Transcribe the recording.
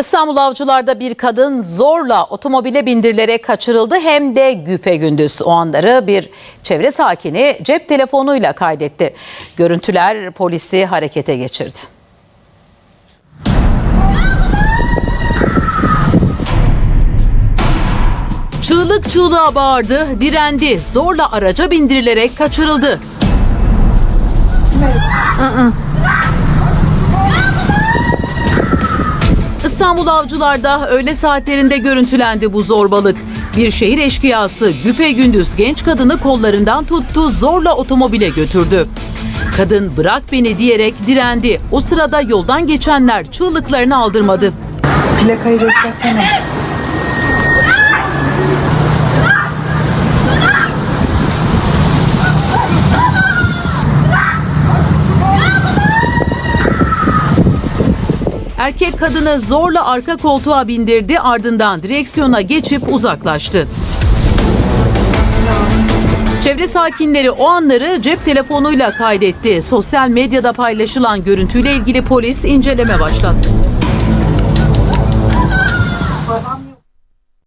İstanbul Avcılar'da bir kadın zorla otomobile bindirilerek kaçırıldı hem de güpe gündüz. O anları bir çevre sakini cep telefonuyla kaydetti. Görüntüler polisi harekete geçirdi. Çığlık çığlığa bağırdı, direndi, zorla araca bindirilerek kaçırıldı. İstanbul Avcılar'da öğle saatlerinde görüntülendi bu zorbalık. Bir şehir eşkıyası güpe gündüz genç kadını kollarından tuttu, zorla otomobile götürdü. Kadın bırak beni diyerek direndi. O sırada yoldan geçenler çığlıklarını aldırmadı. Plakayı göstersene. Erkek kadını zorla arka koltuğa bindirdi ardından direksiyona geçip uzaklaştı. Çevre sakinleri o anları cep telefonuyla kaydetti. Sosyal medyada paylaşılan görüntüyle ilgili polis inceleme başlattı.